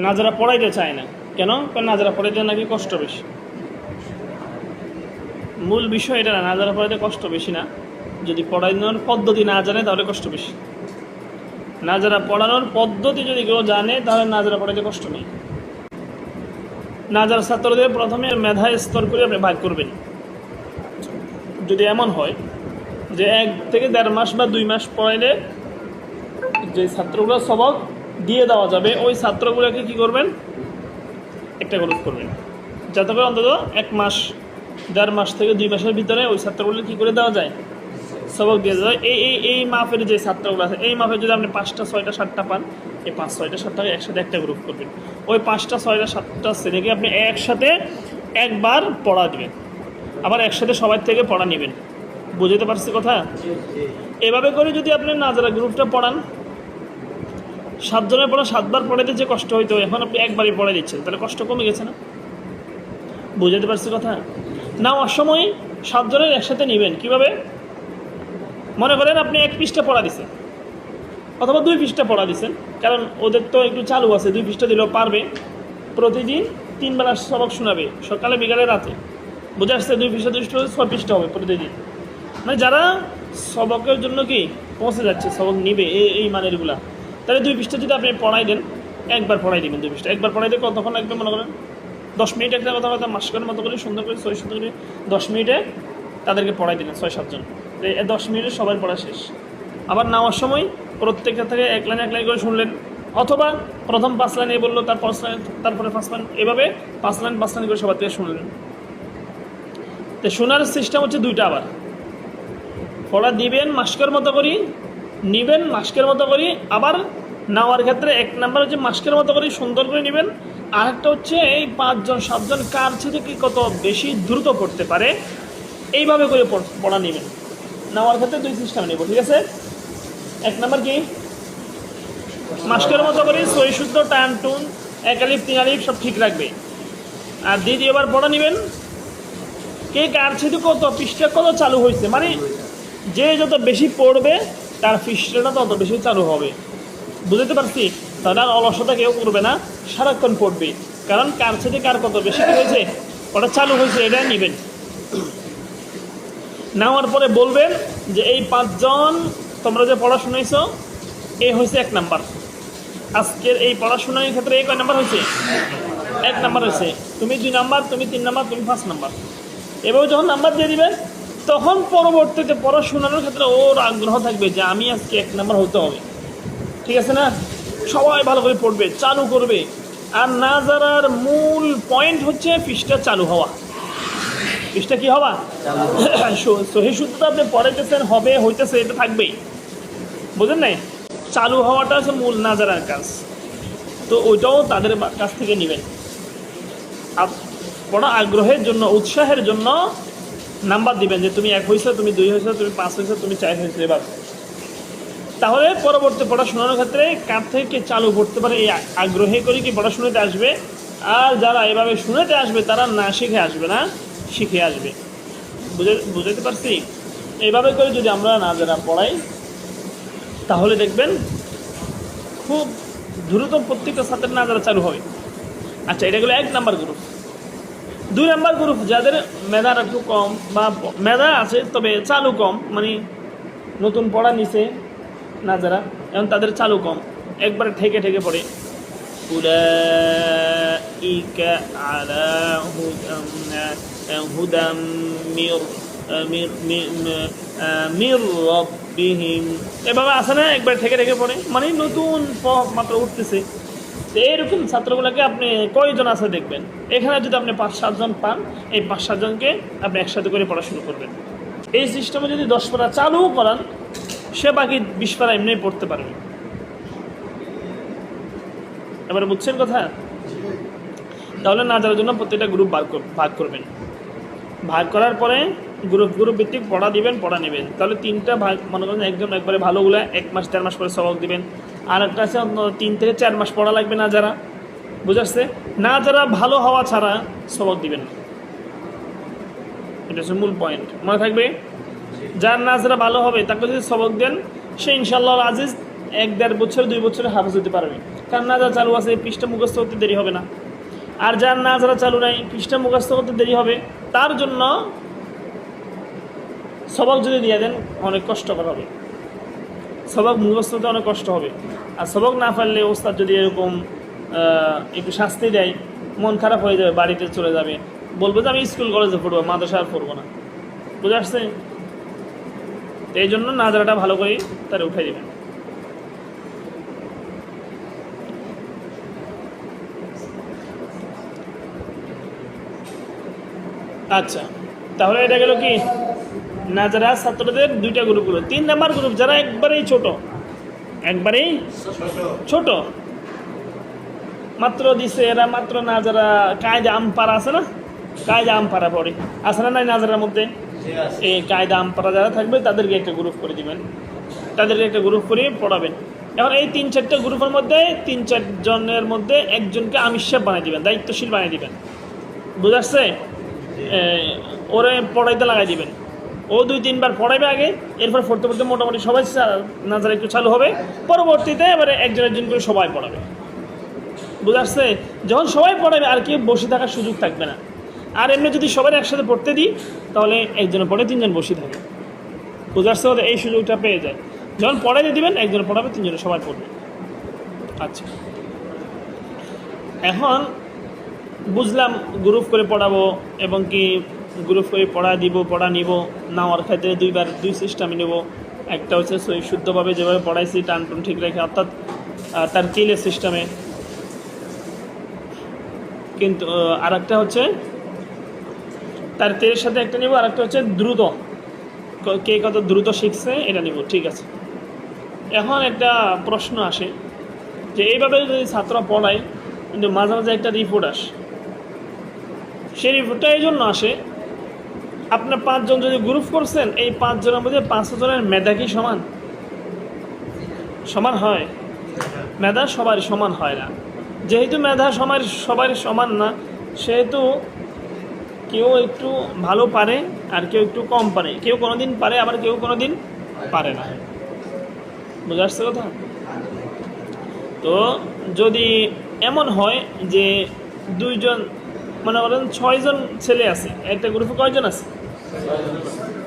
নাজারা পড়াইতে চায় না। কেন? কারণ নাজারা পড়াইতে নাকি কষ্ট বেশি। মূল বিষয় এটা না নাজারা পড়াইতে কষ্ট বেশি না। যদি পড়ানোর পদ্ধতি না জানে, তাহলে কষ্ট বেশি। নাজারা পড়ানোর পদ্ধতি যদি কেউ জানে, তাহলে নাজারা পড়াইতে কষ্ট নেই। নাজার ছাত্রদের প্রথমে মেধা স্তর করে আপনি ভাগ করবেন। যদি এমন হয় যে এক থেকে দেড় মাস বা দুই মাস পড়াইলে যে ছাত্রগুলো সবক দিয়ে দেওয়া যাবে। ওই ছাত্রগুলোকে কি করবেন? একটা গ্রুপ করবেন। যাতে করে অন্তত এক মাস দেড় মাস থেকে দুই মাসের ভিতরে ওই ছাত্রগুলো কি করে দেওয়া যায়? সবক দিয়ে দেওয়া যায়। এই এই এই মাপের যে ছাত্রগুলো আছে এই মাপে যদি আপনি পাঁচটা ছয়টা সাতটা পান এই পাঁচ ছয়টা সাতটাকে একসাথে একটা গ্রুপ করবেন। ওই পাঁচটা ছয়টা সাতটা শ্রেণীকে আপনি একসাথে একবার পড়া দেবেন। আবার একসাথে সবার থেকে পড়া নেবেন। বুঝতে পারছি কথা? এভাবে করে যদি আপনি নাজারা গ্রুপটা পড়ান সাতজনের পড়া সাতবার পড়াইতে যে কষ্ট হইতো, এখন আপনি একবারই পড়াই দিচ্ছেন। তাহলে কষ্ট কমে গেছে না? বুঝতে পারছি কথা? না অসময় সাতজনের একসাথে নেবেন। কীভাবে? মনে করেন আপনি এক পৃষ্ঠা পড়া দিচ্ছেন অথবা দুই পৃষ্ঠা পড়া দিচ্ছেন কারণ ওদের তো একটু চালু আছে, দুই পৃষ্ঠা দিলেও পারবে। প্রতিদিন তিন বেলা সবক শোনাবে, সকালে, বিকালে, রাতে। বুঝে আসছে, দুই পৃষ্ঠা দুই পৃষ্ঠা, ছয় পৃষ্ঠা হবে প্রতিদিন। মানে যারা সবকের জন্য কি পৌঁছে যাচ্ছে, সবক নিবে এই মানেরগুলা। তাহলে দুই পৃষ্ঠা যদি আপনি পড়াই দেন, একবার পড়াই দিবেন দুই পৃষ্ঠা। একবার পড়াই দিয়ে কতক্ষণ লাগবে মনে করেন? দশ মিনিট একটা কথা কথা মাস্কের মতো করে সুন্দর করে ছয় সুন্দর করে দশ মিনিটে তাদেরকে পড়াই দিলেন ছয় সাতজন দশ মিনিটে সবার পড়া শেষ। আবার নেওয়ার সময় প্রত্যেকটা থেকে এক লাইন এক লাইন করে শুনলেন। অথবা প্রথম পাঁচ লাইন এ বলল, তার পাঁচ লাইন, তারপরে পাঁচ লাইন, এভাবে পাঁচ লাইন পাঁচ লাইন করে সবার থেকে শুনলেন। তো শোনার সিস্টেম হচ্ছে দুইটা আবার। পড়া দিবেন মাস্কের মতো করি নিবেন, মাস্কের মতো করি। আবার নেওয়ার ক্ষেত্রে এক নাম্বার হচ্ছে মাস্কের মতো করে, সুন্দর করে নেবেন। আর একটা হচ্ছে এই পাঁচজন, সাতজন কার থেকে কত বেশি দ্রুত পড়তে পারে, এইভাবে করে পড়- নেবেন। নেওয়ার ক্ষেত্রে দুই সিস্টেম নেব, ঠিক আছে? এক নাম্বার কি? মাস্কের মতো করে, সই শুদ্ধ, টান, টুন তিন আলিফ, সব ঠিক রাখবে। আর দ্বিতীয়বার পড়া নেবেন, কে কার থেকে কত পৃষ্ঠা কত চালু হয়েছে মানে যে যত বেশি পড়বে তার পৃষ্ঠাটা তত বেশি চালু হবে। বুঝতে পারছি? তাহলে আর অলসতা কেউ করবে না, সারাক্ষণ পড়বে। কারণ কার সাথে কার কত বেশি হয়েছে, ওটা চালু হয়েছে এটা নেবেন। নেওয়ার পরে বলবেন যে এই পাঁচজন, তোমরা যে পড়া শুনাইছ, এ হয়েছে এক নাম্বার। আজকের এই পড়াশোনার ক্ষেত্রে এই কয় নাম্বার হয়েছে? এক নাম্বার হয়েছে। তুমি দুই নাম্বার, তুমি তিন নাম্বার, তুমি পাঁচ নাম্বার। এভাবে যখন নাম্বার দিয়ে দিবে তখন পরবর্তীতে পড়াশোনার ক্ষেত্রে ওর আগ্রহ থাকবে যে আমি আজকে এক নাম্বার হতে হবে। ঠিক আছে না? সবাই ভালো করে পড়বে, চালু করবে। আর না জানার মূল পয়েন্ট হচ্ছে পৃষ্ঠা চালু হওয়া। পৃষ্ঠা কি হওয়া? সহি শুদ্ধতা আপনি পড়াইতেছেন, হবে, হইতেছে, এটা থাকবেই। বুঝলেন নাই? চালু হওয়াটা হচ্ছে মূল না জানার কাজ। তো ওইটাও তাদের কাছ থেকে নেবেন। আপ- পড়া আগ্রহের জন্য, উৎসাহের জন্য নাম্বার দিবেন যে তুমি এক হয়েছে তুমি দুই হয়েছে তুমি পাঁচ হয়েছে তুমি চার হয়েছে এবার। তাহলে পরবর্তী পড়াশোনার ক্ষেত্রে কার থেকে চালু করতে পারে এই আগ্রহে করে কি পড়াশোনাতে আসবে? আর যারা এভাবে শুনেতে আসবে, তারা না শিখে আসবে না, শিখে আসবে। বুঝে বুঝতে পারছি? এইভাবে করে যদি আমরা না যারা পড়াই, তাহলে দেখবেন খুব দ্রুত প্রত্যেকটা ছাত্রের না যারা চালু হবে আচ্ছা এটা গেলো এক নাম্বার গ্রুপ দুই নাম্বার গ্রুপ যাদের মেধার একটু কম বা প- মেধা আছে তবে চালু কম মানে নতুন পড়া নিছে না যারা এখন তাদের চালু কম একবারে ঠেকে ঠেকে পড়ে أولئك على هدى هدى من من من- من ربهم এভাবে আসে না একবার ঠেকে ঠেকে পড়ে মানে নতুন পথ মাত্র উঠতেছে তো এইরকম ছাত্রগুলোকে আপনি কয়জন আছে দেখবেন? এখানে যদি আপনি পাঁচ সাতজন পান, এই পাঁচ সাতজনকে আপনি একসাথে করে পড়াশুনো করবেন। এই সিস্টেমে যদি দশ পারা চালুও করান, সে বাকি বিশ পারা এমনি পড়তে পারবে। এবারে বুঝছেন কথা? তাহলে না যাওয়ার জন্য প্রত্যেকটা গ্রুপ ভাগ ভাগ করবেন। ভাগ করার পরে গ্রুপ গ্রুপ ভিত্তিক পড়া দিবেন, পড়া নেবেন। তাহলে তিনটা ভাগ, মনে করেন একজন একবারে ভালোগুলো এক মাস, দেড় মাস পরে সবক দিবেন। আর একটা আছে তিন থেকে চার মাস পড়া লাগবে না যারা। বুঝাচ্ছে? না যারা ভালো হওয়া ছাড়া সবক দিবেন না। এটা হচ্ছে মূল পয়েন্ট মনে থাকবে? যার না যারা ভালো হবে, তাকে যদি সবক দেন, সে ইনশাল্লাহ আজিজ এক দেড় বছর, দুই বছরে হাফেজ হতে পারবে। কারণ না যারা চালু আছে পৃষ্ঠা মুখস্থ করতে দেরি হবে না। আর যার না যারা চালু নাই পৃষ্ঠা মুখস্থ করতে দেরি হবে, তার জন্য সবক যদি দিয়ে দেন, অনেক কষ্টকর হবে। সবক মুখস্থ হতে অনেক কষ্ট হবে। আর সবক না পারলে ওস্তাদ যদি এরকম একটু শাস্তি দেয়, মন খারাপ হয়ে যাবে, বাড়িতে চলে যাবে। বলব যে, আমি স্কুল কলেজে পড়ব, মাদ্রাসা আর পড়ব না। বুঝে আসছে? এই জন্য নাজারাটা ভালো করে তারা উঠে দেবেন আচ্ছা তাহলে এটা গেল কি? নাজারা ছাত্রদের দুইটা গ্রুপ হলো তিন নাম্বার গ্রুপ যারা একবারেই ছোট একবারেই ছোট। মাত্র দিছে এরা, মাত্র নাজারা কায়দা আমপারা আছে না, কায়দা আমপারা পড়ে। আছে না নাই নাজারার মধ্যে? এই কায়দা আমপারা যারা থাকবে, তাদেরকে একটা গ্রুপ করে দিবেন। তাদেরকে একটা গ্রুপ করে পড়াবেন। এখন এই তিন চারটা গ্রুপের মধ্যে তিন চারজনের মধ্যে একজনকে আমিষাপ বানিয়ে দিবেন, দায়িত্বশীল বানিয়ে দিবেন। বুঝাচ্ছে ওরে পড়াইতে লাগাই দিবেন। ও দুই তিনবার পড়াবে আগে, এরপর পড়তে পড়তে মোটামুটি সবাই নাজারা একটু চালু হবে। পরবর্তীতে এবারে একজন একজন করে সবাই পড়াবে। বুঝে আসছে? যখন সবাই পড়াবে, আর কেউ বসে থাকার সুযোগ থাকবে না। আর এমনি যদি সবাই একসাথে পড়তে দিই, তাহলে একজনে পড়ে, তিনজন বসে থাকে। বুঝাচ্ছে ওদের? এই সুযোগটা পেয়ে যায়। যখন পড়াইতে দিবেন, একজনে পড়াবে, তিনজনে সবাই পড়বে। আচ্ছা। এখন বুঝলাম গ্রুপ করে পড়াবো, এবং কি গ্রুপ করে পড়া দিব পড়া নিব। নেওয়ার ক্ষেত্রে দুইবার দুই সিস্টেমে নেব। একটা হচ্ছে সই শুদ্ধভাবে যেভাবে পড়াইছি, টান টুন ঠিক রেখে, অর্থাৎ তার কিলের সিস্টেমে কিন্তু আর একটা হচ্ছে, তার তেলের সাথে একটা নিব আর একটা হচ্ছে দ্রুত। কে কত দ্রুত শিখছে, এটা নিব, ঠিক আছে। এখন একটা প্রশ্ন আসে, যে এইভাবে যদি ছাত্র পড়ায়, কিন্তু মাঝে মাঝে একটা রিপোর্ট আসে। সেই রিপোর্টটা এই জন্য আসে আপনার পাঁচজন যদি গ্রুপ করছেন, এই পাঁচজনের মধ্যে পাঁচজনের মেধা কি সমান? সমান হয়। মেধা সবার সমান হয় না। যেহেতু মেধা সবার সবার সমান না, সেহেতু কেউ একটু ভালো পারে আর কেউ একটু কম পারে। কেউ কোনো দিন পারে, আবার কেউ কোনো দিন পারে না। বুঝে আসছে কথা? তো যদি এমন হয় যে দুইজন, মনে করেন ছয়জন ছেলে আছে, একটা গ্রুপে কয়জন আছে?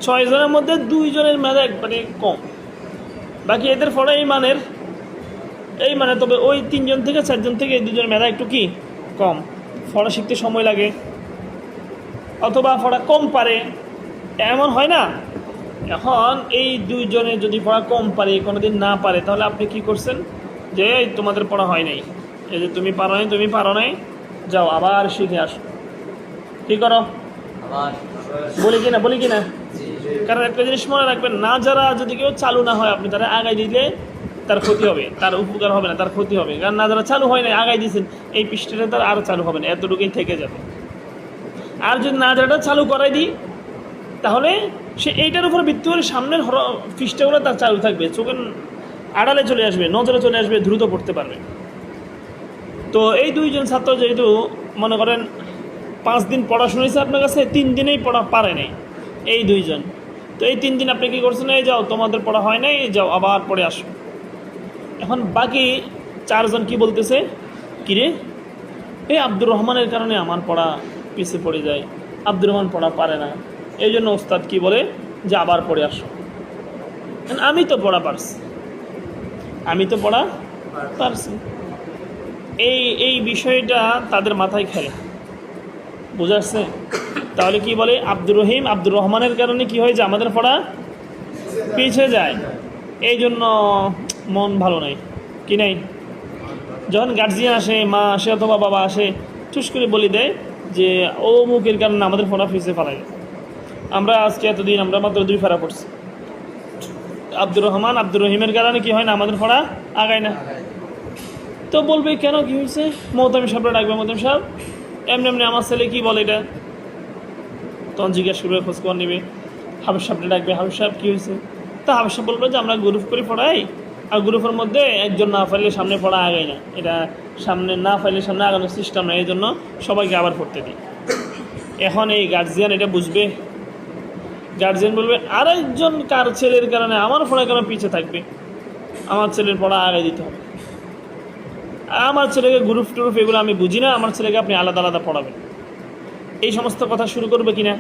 ছয়জনের মধ্যে দুইজনের মেধা একবারে কম। বাকি এদের পড়া এই মানের, এই মানে তবে ওই তিনজন থেকে চারজন থেকে এই দুজনের মেধা একটু কি কম। ফড়া শিখতে সময় লাগে, অথবা ফড়া কম পারে। এমন হয় না? এখন এই দুইজনে যদি পড়া কম পারে, কোনোদিন না পারে, তাহলে আপনি কি করছেন? যে তোমাদের পড়া হয় নাই। এই যে তুমি পারো নাই, তুমি পারো নাই, যাও, আবার শিখে আসো। কি করো? বলি কি না বলি কি না কারণ একটা জিনিস মনে রাখবেন, না যারা যদি কেউ চালু না হয়, আপনি তারা আগায় দিলে তার ক্ষতি হবে, তার উপকার হবে না, তার ক্ষতি হবে। কারণ না যারা চালু হয় না আগায় দিয়েছেন, এই পৃষ্ঠটা তার আর চালু হবে না, এতটুকুই থেকে যাবে। আর যদি না যারাটা চালু করাই দিই, তাহলে সে এইটার উপর ভিত্তি করে সামনের হর, পৃষ্ঠাগুলো তার চালু থাকবে। চোখের আড়ালে চলে আসবে, নজরে চলে আসবে, দ্রুত পড়তে পারবে। তো এই দুইজন ছাত্র যেহেতু, মনে করেন পাঁচ দিন পড়াশোনা হয়েছে আপনার কাছে, তিন দিনেই পড়া পারে নাই। এই দুইজন। তো এই তিন দিন আপনি কী করছেন? এই যাও, তোমাদের পড়া হয় নাই যাও, আবার পড়ে আসো। এখন বাকি চারজন কি বলতেছে? কিরে? এই আব্দুর রহমানের কারণে আমার পড়া পিছিয়ে পড়ে যায়। আব্দুর রহমান পড়া পারে না। এই জন্য ওস্তাদ কি বলে? যে আবার পড়ে আসো। আমি তো পড়া পারছি। আমি তো পড়া পারছি। এই এই বিষয়টা তাদের মাথায় খেলে। বুঝাচ্ছে তাহলে কি বলে, আব্দুর রহিম, আব্দুর রহমানের কারণে কি হয় যে আমাদের পড়া পিছিয়ে যায়। এই জন্য মন ভালো নাই। কি নাই? যখন গার্জিয়ান আসে, মা আসে অথবা বাবা আসে চুস করে বলে দেয় যে, ও মুখের কারণে আমাদের ফোনা ফিসে ফেলাই আমরা আজকে এতদিন, আমরা মাত্র দুই ফেরা পড়ছি। আব্দুর রহমান, আব্দুর রহিমের কারণে কি হয় না, আমাদের ফোড়া আগায় না। তো বলবে, কেন? কি হয়েছে? মৌতামি সাহেবরা ডাকবে মৌতামি সাহেব। এমনি এমনি আমার ছেলে কি বলে এটা? তখন জিজ্ঞেস করবে খোঁজখবর নেবে। হাফিজ সাহেবটা ডাকবে হাফিজ সাহেব কী হয়েছে তা হাফিজ সাহেব বলবে যে, আমরা গ্রুপ করে পড়াই, আর গ্রুপের মধ্যে একজন না পারলে সামনে পড়া আগায় না। এটা সামনে না পারলে সামনে আগানোর সিস্টেম না এই জন্য সবাইকে আবার পড়তে দিই। এখন এই গার্জিয়ান এটা বুঝবে। গার্জিয়ান বলবে, আরেকজন কার ছেলের কারণে আমার পড়া কেন পিছিয়ে থাকবে? আমার ছেলের পড়া আগে দিতে হবে। আমার ছেলেকে গ্রুপ টুরুপ এগুলো আমি বুঝি না, আমার ছেলেকে আপনি আলাদা আলাদা পড়াবেন। এই সমস্ত কথা শুরু করবে কিনা?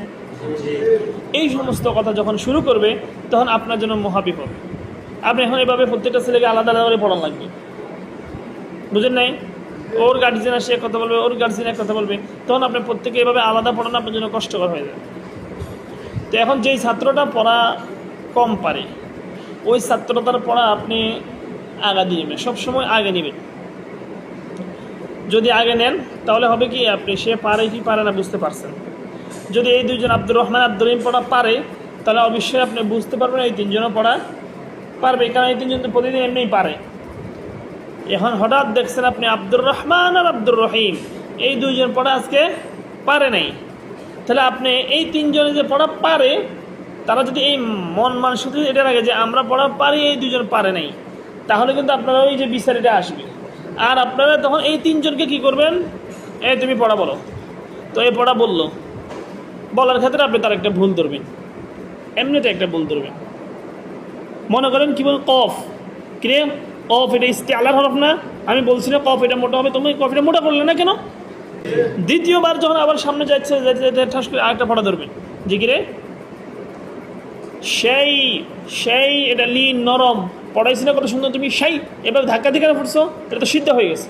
এই সমস্ত কথা যখন শুরু করবে, তখন আপনার জন্য মহাবিপদ আপনি এখন এভাবে প্রত্যেকটা ছেলেকে আলাদা আলাদা করে পড়ান লাগবে। বুঝেন নাই? ওর গার্জিয়ান আসে, কথা বলবে, ওর গার্জিয়ান এক কথা বলবে। তখন আপনি প্রত্যেকে এভাবে আলাদা পড়ানো আপনার জন্য কষ্টকর হয়ে যাবে। তো এখন যেই ছাত্রটা পড়া কম পারে, ওই ছাত্রটার পড়া আপনি আগা দিয়ে নেবেন, সবসময় আগে নেবেন। যদি আগে নেন, তাহলে হবে কি আপনি, সে পারে কি পারে না বুঝতে পারছেন। যদি এই দুইজন আব্দুর রহমান, আব্দুর রহিম পড়া পারে, তাহলে অবশ্যই আপনি বুঝতে পারবেন এই তিনজনও পড়া পারবে, কারণ এই তিনজন তো প্রতিদিন এমনিই পারে। এখন হঠাৎ দেখছেন আপনি আব্দুর রহমান আর আব্দুর রহিম, এই দুইজন পড়া আজকে পারে নাই। তাহলে আপনি এই তিনজনে যে পড়া পারে, তারা যদি এই মন মানসিকতা এটা রাখে যে আমরা পড়া পারি, এই দুজন পারে নাই, তাহলে কিন্তু আপনারা ওই যে বিচার এটা আসবে। আর আপনারা তখন এই তিনজনকে কি করবেন? এই তুমি পড়া বলো। তো এই পড়া বলল। বলার ক্ষেত্রে আপনি তার একটা ভুল ধরবেন। এমনিতে একটা ভুল ধরবেন। মনে করেন কি বল, কফ। কিরে, কফ, এটা স্টেলার হরফ না? আমি বলছি না কফ এটা মোটা হবে, তুমি কফ এটা মোটা করলে না কেন? দ্বিতীয়বার যখন আবার সামনে যাচ্ছে ঠাস করে আরেকটা পড়া ধরবেন। যে কিরে? সেই সেই এটা লিন, নরম। পড়াইছি না কত সুন্দর, তুমি সেই, এবার ধাক্কা কেন পড়ছো? এটা তো সিদ্ধ হয়ে গেছে।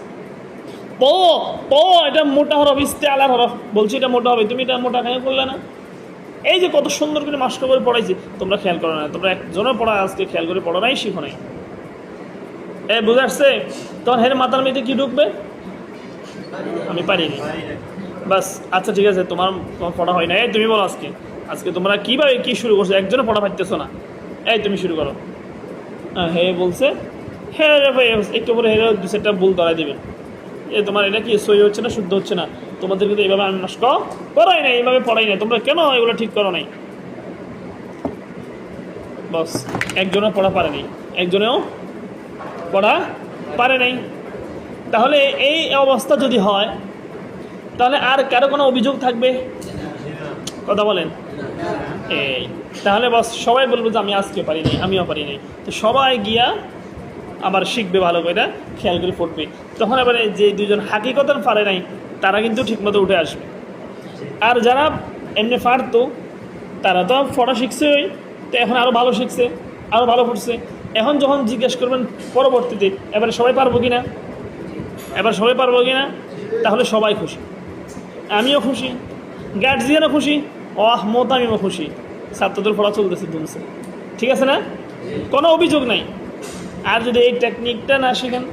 প প, এটা মোটা হরফ ইস্তে আলার হরফ, বলছি এটা মোটা হবে, তুমি এটা মোটা কেন করলে না? এই যে কত সুন্দর করে মাস্টার করে পড়াইছি, তোমরা খেয়াল করো না, তোমরা একজনের পড়া আজকে খেয়াল করে পড়ো নাই, শিখো নাই। এ, বুঝে আসছে? তখন হের মাথার মেয়েতে কি ঢুকবে? আমি পারিনি। বাস আচ্ছা ঠিক আছে, তোমার তোমার পড়া হয় না এই তুমি বলো আজকে আজকে তোমরা কীভাবে কী শুরু করছ? একজনে পড়া পাইতেছো না। এই তুমি শুরু করো। হে বলছে। হ্যাঁ রে ভাই, একটু পরে হেরে দু চারটা ভুল ধরাই দেবেন এ তোমার এটা কি সই হচ্ছে না, শুদ্ধ হচ্ছে না? তোমাদেরকে তো এইভাবে নষ্ট করাই নাই, এইভাবে পড়াই নাই। তোমরা কেন এগুলো ঠিক করো নাই? বস, একজনও পড়া পারে নাই। একজনেও পড়া পারে নাই। তাহলে এই অবস্থা যদি হয়, তাহলে আর কারও কোনো অভিযোগ থাকবে? কথা বলেন। এই। তাহলে বস, সবাই বলব যে আমি আজকে পারি নাই, আমিও পারি নাই। তো সবাই গিয়া আবার শিখবে ভালো করে, খেয়াল করে পড়বে। তখন এবারে যে দুজন হাকিকতন পারে নাই, তারা কিন্তু ঠিকমতো উঠে আসবে। আর যারা এমনি পারতো, তারা তো পড়া শিখছেই তো এখন আরও ভালো শিখছে আরও ভালো পড়ছে। এখন যখন জিজ্ঞেস করবেন পরবর্তীতে, এবারে সবাই পারব কি না এবার সবাই পারব কি না তাহলে সবাই খুশি। আমিও খুশি। গার্জিয়ানও খুশি। অহ মত আমিও খুশি। ছাত্রদের পড়া চলতেছে দুমছে ঠিক আছে না? কোনো অভিযোগ নাই। আর যদি এই টেকনিকটা না শিখেন,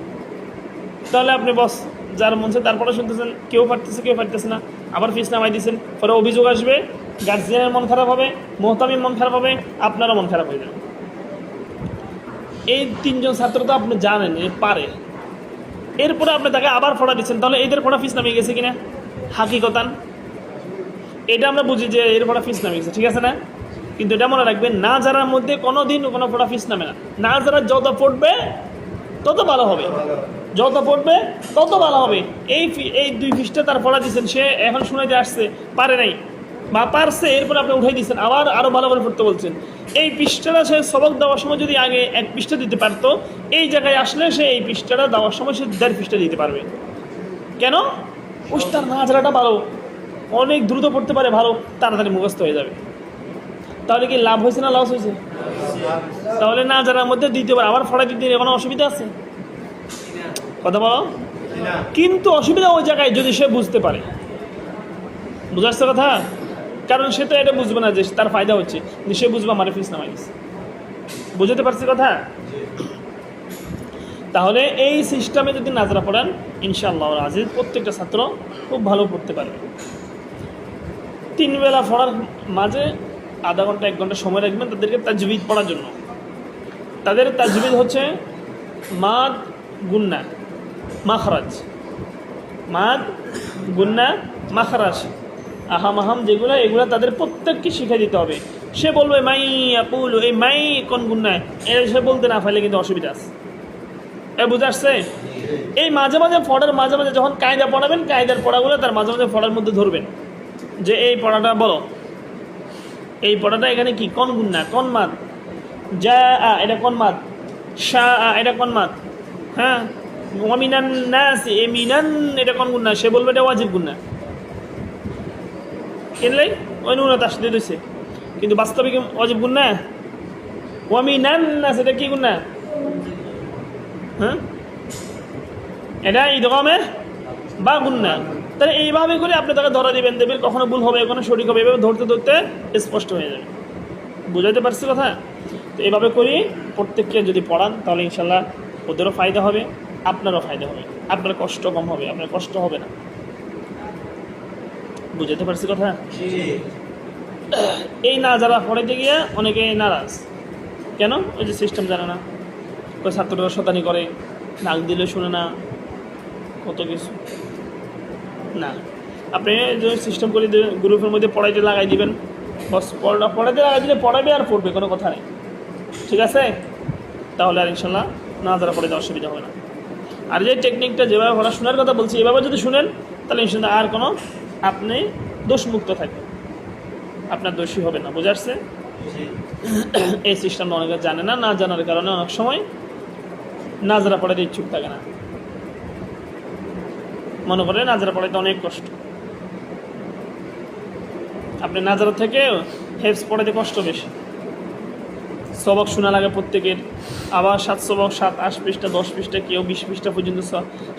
তাহলে আপনি বস যার মন চায় তার পড়া শুনতেছেন, কেউ পারতেছে কেউ পারতেছে না। আবার ফিস নামাই দিয়েছেন পরে অভিযোগ আসবে গার্জিয়ানের মন খারাপ হবে মোহতামির মন খারাপ হবে, আপনারও মন খারাপ হয়ে যাবে। এই তিনজন ছাত্র তো আপনি জানেন যে পারে। এরপরে আপনি তাকে আবার পড়া দিচ্ছেন, তাহলে এদের পড়া ফিস নামিয়ে গেছে কিনা? হাকিকতান। এটা আমরা বুঝি যে এর পড়া ফিস নামিয়ে গেছে, ঠিক আছে না? কিন্তু এটা মনে রাখবেন, না যারার মধ্যে কোনো দিন কোনো পড়া ফিস নামে না। না যারা যত পড়বে, তত ভালো হবে। যত পড়বে, তত ভালো হবে। এই এই দুই পৃষ্ঠা তার পড়া দিচ্ছেন সে এখন শুনাইতে আসছে, পারে নাই। বা পারছে, এরপর আপনি উঠাই দিচ্ছেন আবার আরও ভালো করে পড়তে বলছেন। এই পৃষ্ঠাটা সে সবক দেওয়ার সময় যদি আগে এক পৃষ্ঠা দিতে পারতো, এই জায়গায় আসলে সে এই পৃষ্ঠাটা দেওয়ার সময় সে দেড় পৃষ্ঠা দিতে পারবে। কেন? উস্তার নাচড়াটা ভালো। অনেক দ্রুত পড়তে পারে, ভালো, তাড়াতাড়ি মুখস্থ হয়ে যাবে। তাহলে কি লাভ হয়েছে না লস হয়েছে? তাহলে না যারা মধ্যে দিতে পারে আবার ফড়া দিতে কোনো অসুবিধা আছে? কথা বলো। কিন্তু অসুবিধা ওই জায়গায় যদি সে বুঝতে পারে। বুঝাচ্ছে কথা? কারণ সে তো এটা বুঝবে না যে তার ফায়দা হচ্ছে। কিন্তু সে বুঝবে আমার ফিস নামাই দিচ্ছে বুঝতে পারছি কথা? তাহলে এই সিস্টেমে যদি নাজরা পড়েন, ইনশাআল্লাহ আজিজ, প্রত্যেকটা ছাত্র খুব ভালো পড়তে পারবে। তিন বেলা পড়ার মাঝে আধা ঘণ্টা, এক ঘণ্টা সময় রাখবেন তাদেরকে তাজবিদ পড়ার জন্য। তাদের তাজবিদ হচ্ছে মাদ গুন্না, মাখরাজ। মাদ গুন্না, মাখরাজ। আহাম আহাম যেগুলো, এগুলো তাদের প্রত্যেককে শিখে দিতে হবে। সে বলবে, মাই আপুল এই মাই কোন গুন্নায় এটা সে বলতে না পারলে কিন্তু অসুবিধা আছে। এ বুঝে আসছে? এই মাঝে মাঝে পড়ার মাঝে মাঝে যখন কায়দা পড়াবেন, কায়দার পড়াগুলো তার মাঝে মাঝে পড়ার মধ্যে ধরবেন। যে এই পড়াটা বলো। এই পড়াটা এখানে কি? কোন গুন্না কোন মাদ যা আ এটা কোন মাদ শা আ এটা কোন মাত? হ্যাঁ? ওয়ামিনান নাস, এ মিনান, এটা কোন গুণ না? সে বলবে এটা ওয়াজিব গুণ না। কিনলে ওই নুন তার সাথে রয়েছে কিন্তু বাস্তবিক অজিব গুণ না? ওয়ামিনান নাস, এটা কি গুণ না? হ্যাঁ? এটা ঈদগমে বা গুন্না তাহলে এইভাবে করে আপনি তাকে ধরা দিবেন দেবেন কখনো ভুল হবে কখনো সঠিক হবে এভাবে ধরতে ধরতে স্পষ্ট হয়ে যাবে। বুঝাইতে পারছি কথা? তো এইভাবে করি প্রত্যেককে যদি পড়ান তাহলে ইনশাল্লাহ ওদেরও ফায়দা হবে আপনারও ফায়দা হবে। আপনার কষ্ট কম হবে আপনার কষ্ট হবে না। বুঝাতে পারছি কথা? এই না যারা পড়াইতে গিয়ে অনেকে নারাজ। কেন? ওই যে সিস্টেম জানে না। ওই ছাত্ররা শতানি করে নাক দিলে শুনে না কত কিছু। না। আপনি যদি সিস্টেম করে গ্রুপের মধ্যে পড়াইতে লাগাই দিবেন। বস, পড়া, পড়াইতে লাগাই দিলে পড়াবে আর পড়বে, কোনো কথা নেই। ঠিক আছে? তাহলে আর ইনশাল্লাহ না যারা পড়াইতে অসুবিধা হবে না। আর যে টেকনিকটা যেভাবে পড়াশোনার কথা বলছি, এভাবে যদি শুনেন, তাহলে ইনশাল্লাহ আর কোনো আপনি দোষমুক্ত থাকবেন। আপনার দোষী হবে না, বুঝে আসছে? এই সিস্টেমটা অনেকে জানে না না জানার কারণে অনেক সময় নাজরা পড়াতে ইচ্ছুক থাকে না। মনে করে নাজারা পড়াইতে অনেক কষ্ট। আপনি নাজরা থেকে হেফস পড়াইতে কষ্ট বেশি। সবক শোনা লাগে প্রত্যেকের। আবার সাত সবক সাত, আট পৃষ্ঠা, দশ পৃষ্ঠা, কেউ বিশ পৃষ্ঠা পর্যন্ত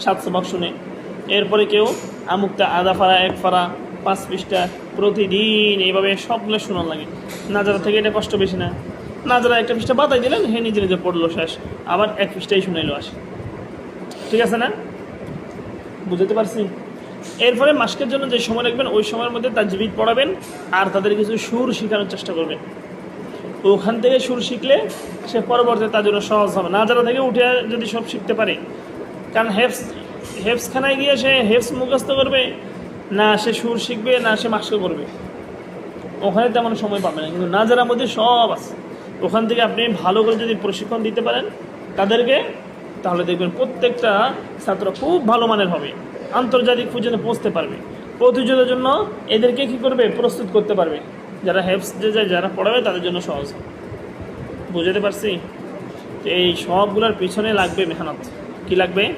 সাত সবক শুনে। এরপরে কেউ আমুকটা আধা ফাড়া, এক ফাড়া, পাঁচ পৃষ্ঠা প্রতিদিন এইভাবে সবগুলো শোনা লাগে। নাজারা থেকে এটা কষ্ট বেশি না। নাজারা একটা পৃষ্ঠা বাতাই দিলেন, হে নিজে নিজে পড়ল শেষ। আবার এক পৃষ্ঠাই শুনাইলো আসে। ঠিক আছে না? বুঝতে পারছি। এরপরে মাস্কের জন্য যে সময় রাখবেন, ওই সময়ের মধ্যে তার জীবিত পড়াবেন আর তাদের কিছু সুর শেখানোর চেষ্টা করবেন। ওখান থেকে সুর শিখলে সে পরবর্তীতে তার জন্য সহজ হবে। না যারা থেকে উঠে যদি সব শিখতে পারে। কারণ হেফস, হেফসখানায় গিয়ে সে হেফস মুখস্থ করবে, না সে সুর শিখবে, না সে মাস্ক করবে। ওখানে তেমন সময় পাবে না। কিন্তু না যারা মধ্যে সব আছে। ওখান থেকে আপনি ভালো করে যদি প্রশিক্ষণ দিতে পারেন, তাদেরকে তাহলে দেখবেন প্রত্যেকটা ছাত্র খুব ভালো মানের হবে। আন্তর্জাতিক পর্যন্ত পৌঁছতে পারবে। প্রতিযোগিতার জন্য এদেরকে কি করবে? প্রস্তুত করতে পারবে। যারা হেল্পস যে যায়, যারা পড়াবে, তাদের জন্য সহজ। বুঝতে পারছি? এই সবগুলোর পিছনে লাগবে মেহনত। কি লাগবে?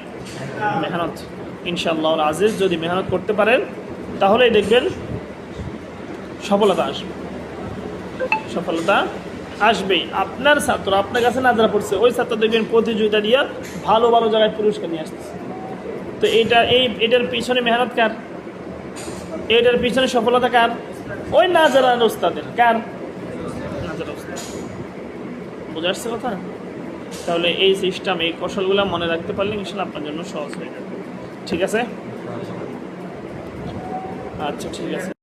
মেহনত। ইনশাআল্লাহ আজিজ, যদি মেহনত করতে পারেন, তাহলেই দেখবেন সফলতা আসবে। সফলতা আসবেই। আপনার ছাত্র আপনার কাছে না যারা পড়ছে। ওই ছাত্র দেখবেন প্রতিযোগিতা দিয়ে ভালো ভালো জায়গায় পুরস্কার নিয়ে আসতেছে তো এইটা, এই, এটার পিছনে মেহনত কার? এটার পিছনে সফলতা কার? ওই না যারা ওস্তাদের। কার? না যারা ওস্তাদ। বুঝে আসছে কথা? তাহলে এই সিস্টেম এই কৌশলগুলো মনে রাখতে পারলে ইনশাল্লাহ আপনার জন্য সহজ হয়ে যাবে। ঠিক আছে? আচ্ছা ঠিক আছে।